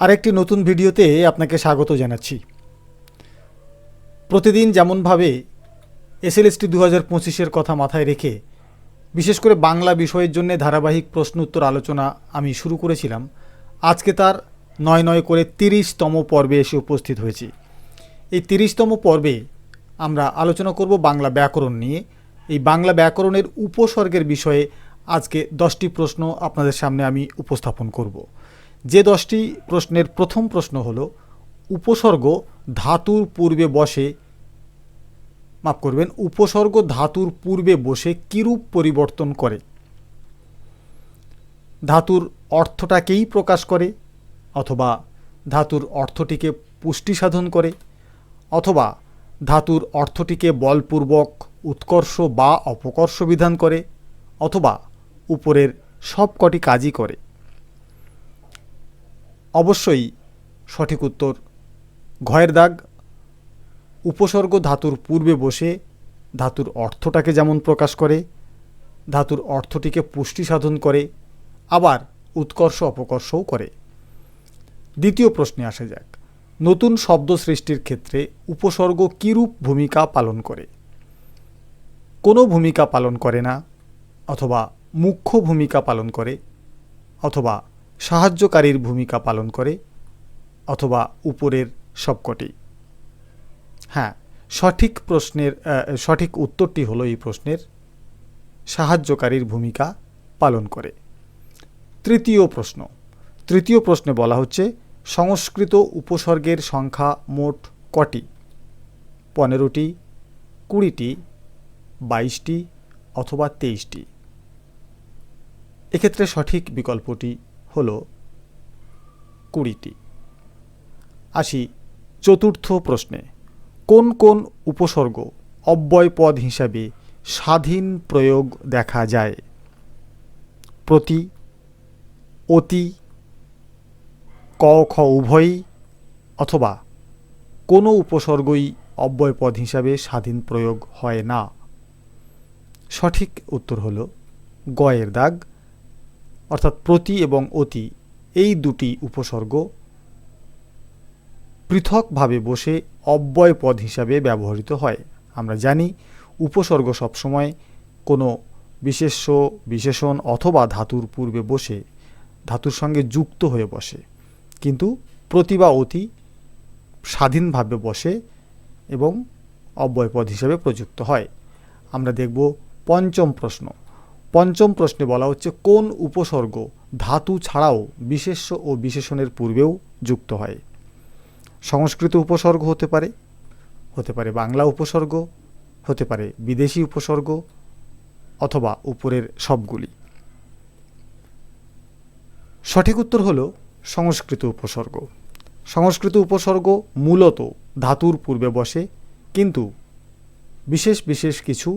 আরেকটি নতুন ভিডিওতে আপনাকে স্বাগত জানাচ্ছি। প্রতিদিন যেমনভাবে এসএলএসটি দু হাজার পঁচিশের কথা মাথায় রেখে বিশেষ করে বাংলা বিষয়ের জন্য ধারাবাহিক প্রশ্ন উত্তর আলোচনা আমি শুরু করেছিলাম, আজকে তার নয় নয় করে তিরিশতম পর্বে এসে উপস্থিত হয়েছি। এই তিরিশতম পর্বে আমরা আলোচনা করব বাংলা ব্যাকরণ নিয়ে। এই বাংলা ব্যাকরণের উপসর্গের বিষয়ে আজকে দশটি প্রশ্ন আপনাদের সামনে আমি উপস্থাপন করব। যে দশটি প্রশ্নের প্রথম প্রশ্ন হলো, উপসর্গ ধাতুর পূর্বে বসে, মাফ করবেন, উপসর্গ ধাতুর পূর্বে বসে কিরূপ পরিবর্তন করে? ধাতুর অর্থটাকেই প্রকাশ করে, অথবা ধাতুর অর্থটিকে পুষ্টি সাধন করে, অথবা ধাতুর অর্থটিকে বলপূর্বক উৎকর্ষ বা অপকর্ষ বিধান করে, অথবা উপরের সবকটি কাজই করে। অবশ্যই সঠিক উত্তর। ঘয়ের দাগ, উপসর্গ ধাতুর পূর্বে বসে ধাতুর অর্থটাকে যেমন প্রকাশ করে, ধাতুর অর্থটিকে পুষ্টি সাধন করে, আবার উৎকর্ষ অপকর্ষও করে। দ্বিতীয় প্রশ্নে আসা যাক। নতুন শব্দ সৃষ্টির ক্ষেত্রে উপসর্গ কীরূপ ভূমিকা পালন করে? কোনো ভূমিকা পালন করে না, অথবা মুখ্য ভূমিকা পালন করে, অথবা সাহায্যকারীর ভূমিকা পালন করে অথবা উপরের সবকটি। হ্যাঁ সঠিক প্রশ্নের সঠিক উত্তরটি হলো এই প্রশ্নের সাহায্যকারীর ভূমিকা পালন করে। তৃতীয় প্রশ্ন, তৃতীয় প্রশ্নে বলা হচ্ছে, সংস্কৃত উপসর্গের সংখ্যা মোট কটি? পনেরোটি, কুড়িটি, বাইশটি অথবা তেইশটি। এক্ষেত্রে সঠিক বিকল্পটি হল কুড়িটি। আসি চতুর্থ প্রশ্নে, কোন কোন উপসর্গ অব্যয় পদ হিসাবে স্বাধীন প্রয়োগ দেখা যায়? প্রতি, অতি, ক, খ, উভয়ই, অথবা কোনো উপসর্গই অব্যয় পদ হিসাবে স্বাধীন প্রয়োগ হয় না? সঠিক উত্তর হল গয়ের দাগ অর্থাৎ প্রতি এবং অতি, এই দুটি উপসর্গ পৃথকভাবে বসে অব্যয় পদ হিসাবে ব্যবহৃত হয়। আমরা জানি উপসর্গ সবসময় কোনো বিশেষ্য, বিশেষণ অথবা ধাতুর পূর্বে বসে, ধাতুর সঙ্গে যুক্ত হয়ে বসে, কিন্তু প্রতি বা অতি স্বাধীনভাবে বসে এবং অব্যয়পদ হিসেবে প্রযুক্ত হয়। আমরা দেখব পঞ্চম প্রশ্ন। পঞ্চম প্রশ্নে বলা হচ্ছে, কোন উপসর্গ ধাতু ছাড়াও বিশেষ্য ও বিশেষণের পূর্বেও যুক্ত হয়? সংস্কৃত উপসর্গ হতে পারে হতে পারে বাংলা উপসর্গ, হতে পারে বিদেশি উপসর্গ, অথবা উপরের সবগুলি। সঠিক উত্তর হল সংস্কৃত উপসর্গ। সংস্কৃত উপসর্গ মূলত ধাতুর পূর্বে বসে, কিন্তু বিশেষ বিশেষ কিছু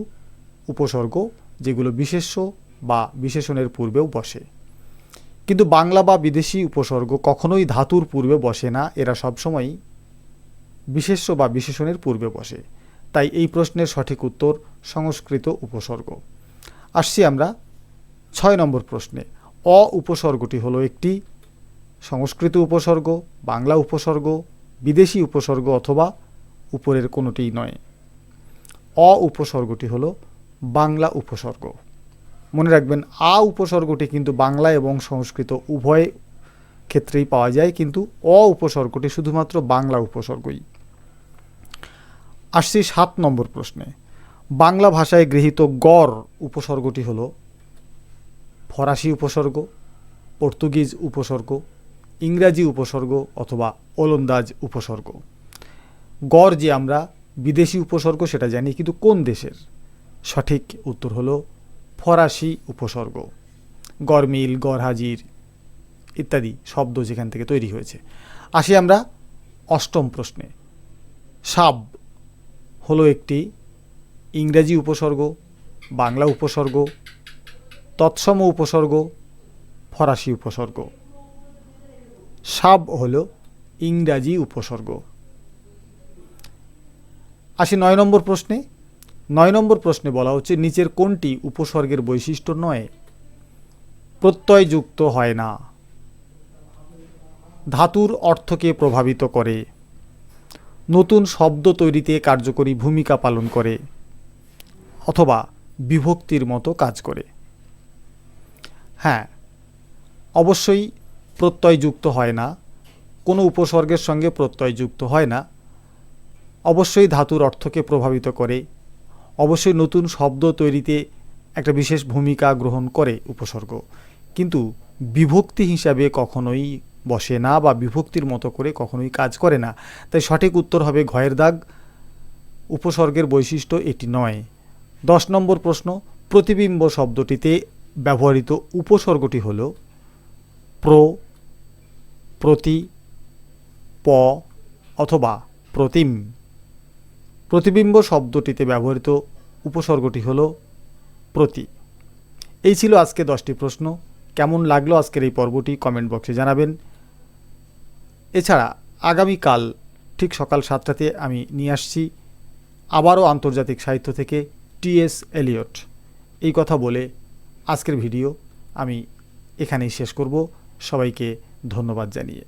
উপসর্গ যেগুলো বিশেষ্য বা বিশেষণের পূর্বেও বসে। কিন্তু বাংলা বা বিদেশি উপসর্গ কখনোই ধাতুর পূর্বে বসে না, এরা সবসময়ই বিশেষ্য বা বিশেষণের পূর্বে বসে। তাই এই প্রশ্নের সঠিক উত্তর সংস্কৃত উপসর্গ। আসছি আমরা ছয় নম্বর প্রশ্নে। অ উপসর্গটি হলো একটি সংস্কৃত উপসর্গ, বাংলা উপসর্গ, বিদেশি উপসর্গ অথবা উপরের কোনোটিই নয়। অ উপসর্গটি হলো বাংলা উপসর্গ। মনে রাখবেন, আ উপসর্গটি কিন্তু বাংলা এবং সংস্কৃত উভয় ক্ষেত্রেই পাওয়া যায়, কিন্তু অ উপসর্গটি শুধুমাত্র বাংলা উপসর্গই। আসছি সাত নম্বর প্রশ্নে। বাংলা ভাষায় গৃহীত গড় উপসর্গটি হল ফরাসি উপসর্গ, পর্তুগিজ উপসর্গ, ইংরাজি উপসর্গ অথবা ওলন্দাজ উপসর্গ। গড় যে আমরা বিদেশি উপসর্গ সেটা জানি, কিন্তু কোন দেশের? সঠিক উত্তর হলো ফরাসি উপসর্গ। গরমিল, গরহাজির ইত্যাদি শব্দ যেখান থেকে তৈরি হয়েছে। আসি আমরা অষ্টম প্রশ্নে। সাব হলো একটি ইংরাজি উপসর্গ, বাংলা উপসর্গ, তৎসম উপসর্গ, ফরাসি উপসর্গ। সাব হল ইংরাজি উপসর্গ। আসি নয় নম্বর প্রশ্নে। নয় নম্বর প্রশ্নে বলা হচ্ছে, নিচের কোনটি উপসর্গের বৈশিষ্ট্য নয়? প্রত্যয়যুক্ত হয় না। ধাতুর অর্থকে প্রভাবিত করে। নতুন শব্দ তৈরিতে কার্যকরী ভূমিকা পালন করে। অথবা বিভক্তির মতো কাজ করে। হ্যাঁ অবশ্যই প্রত্যয় যুক্ত হয় না। কোনো উপসর্গের সঙ্গে প্রত্যয় যুক্ত হয় না। অবশ্যই ধাতুর অর্থকে প্রভাবিত করে। অবশ্যই নতুন শব্দ তৈরিতে একটা বিশেষ ভূমিকা গ্রহণ করে উপসর্গ। কিন্তু বিভক্তি হিসাবে কখনোই বসে না বা বিভক্তির মতো করে কখনোই কাজ করে না। তাই সঠিক উত্তর হবে ঘয়ের দাগ। উপসর্গের বৈশিষ্ট্য এটি নয়। দশ নম্বর প্রশ্ন, প্রতিবিম্ব শব্দটিতে ব্যবহৃত উপসর্গটি হল প্র, প্রতি, প অথবা প্রতিম। প্রতিবিম্ব শব্দটিতে ব্যবহৃত উপসর্গটি হল প্রতি। এই ছিল আজকে দশটি প্রশ্ন। কেমন লাগল আজকের এই পর্বটি কমেন্ট বক্সে জানাবেন। এছাড়া আগামীকাল ঠিক সকাল সাতটাতে আমি নিয়ে আসছি আবারও আন্তর্জাতিক সাহিত্য থেকে টিএস এলিয়ট। এই কথা বলে আজকের ভিডিও আমি এখানেই শেষ করব। সবাইকে ধন্যবাদ জানিয়ে।